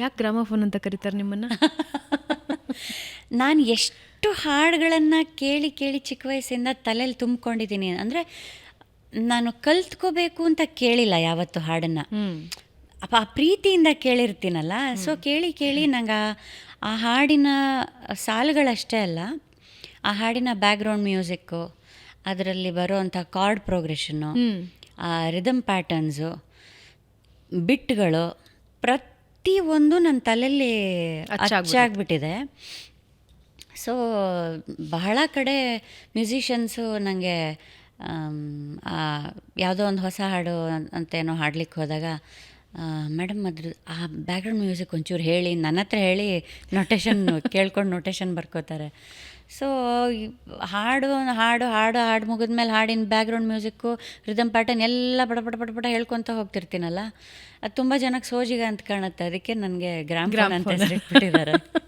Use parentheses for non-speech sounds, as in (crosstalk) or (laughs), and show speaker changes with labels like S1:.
S1: ಯಾಕೆ ಗ್ರಾಮಫೋನ್ ಅಂತ ಕರೀತಾರೆ ನಿಮ್ಮನ್ನ? (laughs)
S2: ನಾನು ಎಷ್ಟು ಹಾಡುಗಳನ್ನು ಕೇಳಿ ಕೇಳಿ ಚಿಕ್ಕ ವಯಸ್ಸಿಂದ ತಲೆಯಲ್ಲಿ ತುಂಬಿಕೊಂಡಿದ್ದೀನಿ. ಅಂದರೆ ನಾನು ಕಲ್ತ್ಕೋಬೇಕು ಅಂತ ಕೇಳಿಲ್ಲ ಯಾವತ್ತು ಹಾಡನ್ನು. ಆ ಪ್ರೀತಿಯಿಂದ ಕೇಳಿರ್ತೀನಲ್ಲ. ಸೊ ಕೇಳಿ ಕೇಳಿ ನಂಗೆ ಆ- ಹಾಡಿನ ಸಾಲುಗಳಷ್ಟೇ ಅಲ್ಲ ಆ ಹಾಡಿನ ಬ್ಯಾಕ್ಗ್ರೌಂಡ್ ಮ್ಯೂಸಿಕ್ಕು ಅದರಲ್ಲಿ ಬರೋವಂಥ ಕಾರ್ಡ್ ಪ್ರೋಗ್ರೆಷನ್ನು ಆ ರಿದಮ್ ಪ್ಯಾಟರ್ನ್ಸು ಬಿಟ್ಗಳು ಪ್ರತಿಯೊಂದು ನನ್ನ ತಲೆಯಲ್ಲಿ.
S1: ಅಚ್ಚಾಗ್ಬಿಟ್ಟಿದೆ
S2: ಸೊ ಬಹಳ ಕಡೆ ಮ್ಯೂಸಿಷಿಯನ್ಸು ನನಗೆ ಯಾವುದೋ ಒಂದು ಹೊಸ ಹಾಡು ಅಂತೇನೋ ಹಾಡ್ಲಿಕ್ಕೆ ಹೋದಾಗ ಮೇಡಮ್ ಅದ್ರ ಆ ಬ್ಯಾಕ್ಗ್ರೌಂಡ್ ಮ್ಯೂಸಿಕ್ ಒಂಚೂರು ಹೇಳಿ ನನ್ನ ಹತ್ರ ಹೇಳಿ ನೊಟೇಷನ್ ಕೇಳ್ಕೊಂಡು ನೊಟೇಷನ್ ಬರ್ಕೋತಾರೆ. ಸೊ ಹಾಡು ಹಾಡು ಹಾಡು ಹಾಡು ಮುಗಿದ್ಮೇಲೆ ಹಾಡಿನ ಬ್ಯಾಕ್ಗ್ರೌಂಡ್ ಮ್ಯೂಸಿಕ್ಕು ರಿದಮ್ ಪ್ಯಾಟರ್ನ್ ಎಲ್ಲ ಬಡ ಪಟ ಪಟ ಪಟ ಹೇಳ್ಕೊತ ಹೋಗ್ತಿರ್ತೀನಲ್ಲ? ಅದು ತುಂಬ ಜನಕ್ಕೆ ಸೋಜಿಗ ಅಂತ ಕಾಣುತ್ತೆ. ಅದಕ್ಕೆ ನನಗೆ ಗ್ರಾಮ ಅಂತ ಹೆಸರಿಟ್ಬಿಟ್ಟಿದ್ದಾರೆ (laughs)